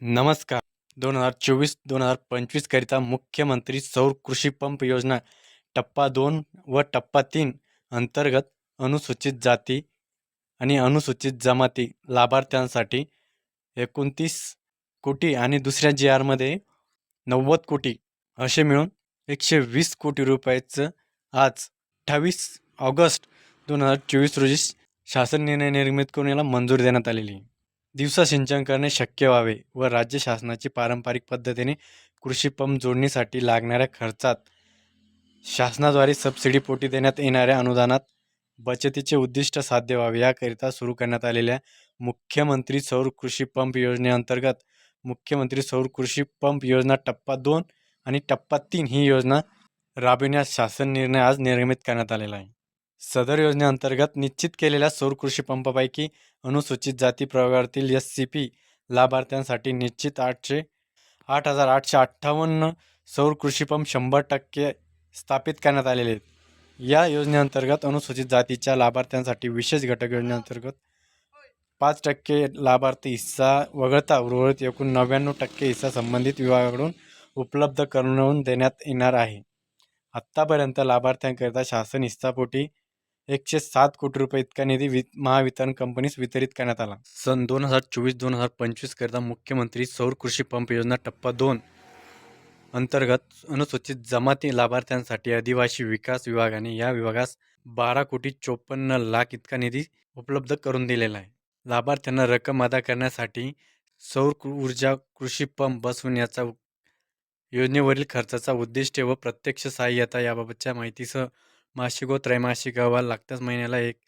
नमस्कार. दोन हजार चोवीस दोन हजार पंचवीसकरिता मुख्यमंत्री सौर कृषी पंप योजना टप्पा दोन व टप्पा तीन अंतर्गत अनुसूचित जाती आणि अनुसूचित जमाती लाभार्थ्यांसाठी एकोणतीस कोटी आणि दुसऱ्या जी आरमध्ये नव्वद कोटी असे मिळून एकशे वीस कोटी रुपयाचं आज अठ्ठावीस ऑगस्ट दोन हजार चोवीस रोजी शासन निर्णय निर्मित करून याला मंजूर देण्यात आलेली दिवसा सिंचन करणे शक्य व्हावे व राज्य शासनाची पारंपरिक पद्धतीने कृषी पंप जोडणीसाठी लागणाऱ्या खर्चात शासनाद्वारे सबसिडीपोटी देण्यात येणाऱ्या अनुदानात बचतीचे उद्दिष्ट साध्य व्हावे. याकरिता सुरू करण्यात आलेल्या मुख्यमंत्री सौर कृषी पंप योजनेअंतर्गत मुख्यमंत्री सौर कृषी पंप योजना टप्पा दोन आणि टप्पा तीन ही योजना राबविण्यास शासन निर्णय आज निर्गमित करण्यात आलेला आहे. सदर योजनेअंतर्गत निश्चित केलेल्या सौर कृषी पंपापैकी अनुसूचित जाती प्रवर्गातील एस सी पी लाभार्थ्यांसाठी निश्चित आठशे आठ हजार आठशे अठ्ठावन्न सौर कृषी पंप शंभर टक्के स्थापित करण्यात आलेले आहेत. या योजनेअंतर्गत अनुसूचित जातीच्या लाभार्थ्यांसाठी विशेष घटक योजनेअंतर्गत पाच टक्के लाभार्थी हिस्सा वगळता उर्वरित एकूण नव्याण्णव टक्के हिस्सा संबंधित विभागाकडून उपलब्ध करून देण्यात येणार आहे. आत्तापर्यंत लाभार्थ्यांकरिता शासन हिस्सापोटी एकशे सात कोटी रुपये इतका निधी वि महावितरण कंपनीस वितरित करण्यात आला. सन दोन हजार चोवीस दोन हजार पंचवीसकरिता मुख्यमंत्री सौर कृषी पंप योजना टप्पा दोन अंतर्गत अनुसूचित जमाती लाभार्थ्यांसाठी आदिवासी विकास विभागाने या विभागास बारा कोटी चोपन्न लाख इतका निधी उपलब्ध करून दिलेला आहे. लाभार्थ्यांना रक्कम अदा करण्यासाठी सौर ऊर्जा कृषी पंप बसवण्याचा योजनेवरील खर्चाचा उद्दिष्ट व प्रत्यक्ष सहाय्यता याबाबतच्या माहितीसह मासिक व त्रैमासिक अहवाल लागताच महिन्याला एक